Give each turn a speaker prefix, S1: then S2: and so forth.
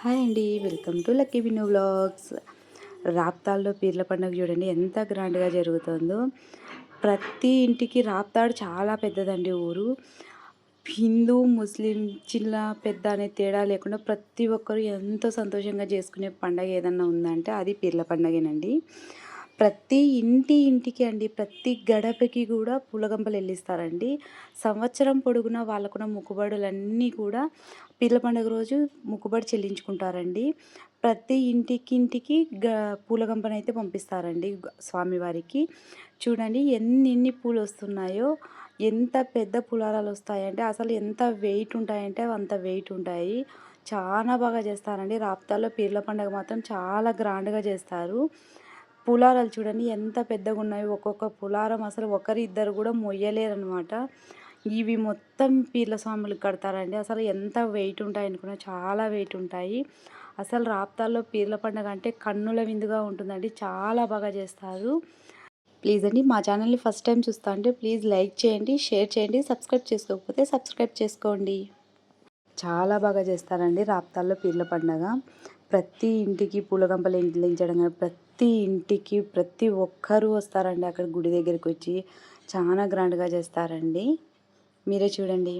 S1: Hi అండి. Welcome to lucky Vinu vlogs. రాప్తాల్లో పీర్ల పండుగ చూడండి ఎంత గ్రాండ్గా జరుగుతుందో. ప్రతి ఇంటికి రాప్తాడు చాలా పెద్దదండి ఊరు. హిందూ ముస్లిం చిన్న పెద్ద అనే తేడా లేకుండా ప్రతి ఒక్కరు ఎంతో సంతోషంగా చేసుకునే పండగ ఏదన్నా ఉందంటే అది పీర్ల పండగేనండి. ప్రతి ఇంటి ఇంటికి అండి ప్రతి గడపకి కూడా పూలగంపలు వెళ్ళిస్తారండి. సంవత్సరం పొడుగునా వాళ్ళకున్న మొక్కుబడులన్నీ కూడా పీర్ల పండుగ రోజు మొక్కుబడి చెల్లించుకుంటారండి. ప్రతి ఇంటికి ఇంటికి గ పూలగంపనైతే పంపిస్తారండి స్వామివారికి. చూడండి ఎన్ని ఎన్ని పూలు వస్తున్నాయో ఎంత పెద్ద పులారాలు వస్తాయంటే అసలు ఎంత వెయిట్ ఉంటాయంటే అంత వెయిట్ ఉంటాయి. చాలా బాగా చేస్తారండి. రాప్తాల్లో పీర్ల పండుగ మాత్రం చాలా గ్రాండ్గా చేస్తారు. పులారాలు చూడండి ఎంత పెద్దగా ఉన్నాయో. ఒక్కొక్క పులారం అసలు ఒకరి ఇద్దరు కూడా మొయ్యలేరు అనమాట ఇవి మొత్తం పీర్ల స్వాములకు కడతారండి. అసలు ఎంత వెయిట్ ఉంటాయి అనుకున్నా చాలా వెయిట్ ఉంటాయి. అసలు రాప్తాల్లో పీర్ల పండుగ అంటే కన్నుల విందుగా ఉంటుందండి. చాలా బాగా చేస్తారు. ప్లీజ్ అండి మా ఛానల్ని ఫస్ట్ టైం చూస్తా అంటే ప్లీజ్ లైక్ చేయండి షేర్ చేయండి సబ్స్క్రైబ్ చేసుకోకపోతే సబ్స్క్రైబ్ చేసుకోండి. చాలా బాగా చేస్తారండి రాప్తాల్లో పీర్ల పండగ. ప్రతి ఇంటికి పూలగంపలు ఇంటించడం కానీ ప్రతి ఇంటికి ప్రతి ఒక్కరూ వస్తారండి అక్కడ గుడి దగ్గరికి వచ్చి. చాలా గ్రాండ్గా చేస్తారండి. మీరే చూడండి.